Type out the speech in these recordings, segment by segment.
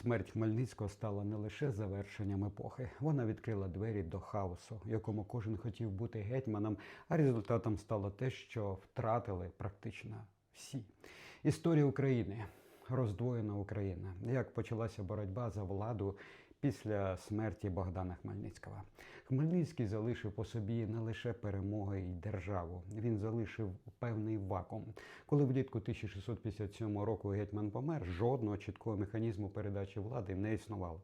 Смерть Хмельницького стала не лише завершенням епохи, вона відкрила двері до хаосу, якому кожен хотів бути гетьманом, а результатом стало те, що втратили практично всі. Історія України, роздвоєна Україна, як почалася боротьба за владу після смерті Богдана Хмельницького. Хмельницький залишив по собі не лише перемоги і державу, він залишив певний вакуум. Коли влітку 1657 року гетьман помер, жодного чіткого механізму передачі влади не існувало.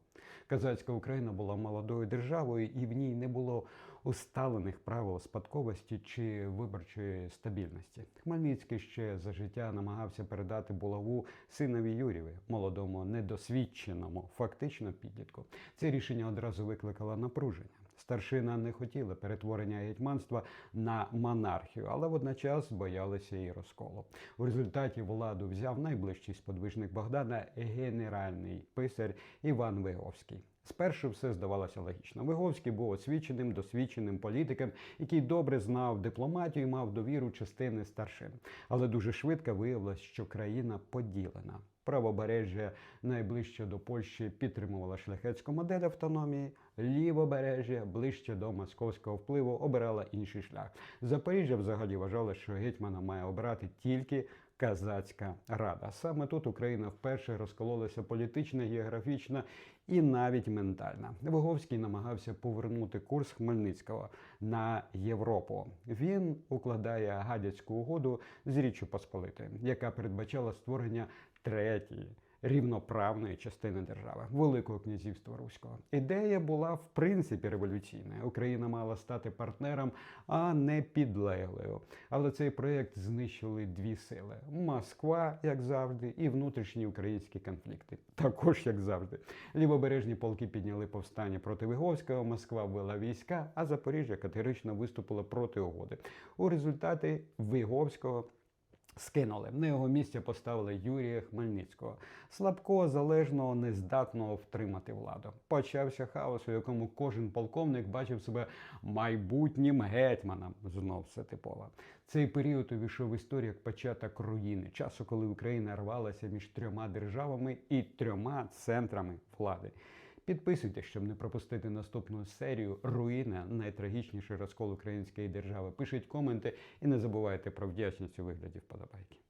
Казацька Україна була молодою державою, і в ній не було усталених правил спадковості чи виборчої стабільності. Хмельницький ще за життя намагався передати булаву синові Юрєві, молодому недосвідченому, фактично підлітку. Це рішення одразу викликало напруження. Старшина не хотіли перетворення гетьманства на монархію, але водночас боялися і розколу. У результаті владу взяв найближчий сподвижник Богдана генеральний писар Іван Виговський. Спершу все здавалося логічно. Виговський був освіченим, досвідченим політиком, який добре знав дипломатію і мав довіру частини старшин. Але дуже швидко виявилось, що країна поділена. Правобережжя найближче до Польщі підтримувала шляхетську модель автономії, лівобережжя ближче до московського впливу обирала інший шлях. Запоріжжя взагалі вважало, що гетьмана має обирати тільки Казацька рада. Саме тут Україна вперше розкололася політично, географічно і навіть ментально. Виговський намагався повернути курс Хмельницького на Європу. Він укладає гадяцьку угоду з Річчю Посполитою, яка передбачала створення третьої рівноправної частини держави Великого князівства Руського. Ідея була в принципі революційна. Україна мала стати партнером, а не підлеглою. Але цей проєкт знищили дві сили: Москва, як завжди, і внутрішні українські конфлікти. Також як завжди. Лівобережні полки підняли повстання проти Виговського. Москва ввела війська, а Запоріжжя категорично виступило проти угоди. У результаті Виговського. Скинули на його місце поставили Юрія Хмельницького, слабкого, залежного, нездатного втримати владу. Почався хаос, у якому кожен полковник бачив себе майбутнім гетьманом. Знов все типово. Цей період увійшов в історію як початок руїни, часу, коли Україна рвалася між трьома державами і трьома центрами влади. Підписуйтесь, щоб не пропустити наступну серію Руїна найтрагічніший розкол української держави. Пишіть коменти і не забувайте про вдячність у вигляді вподобайки.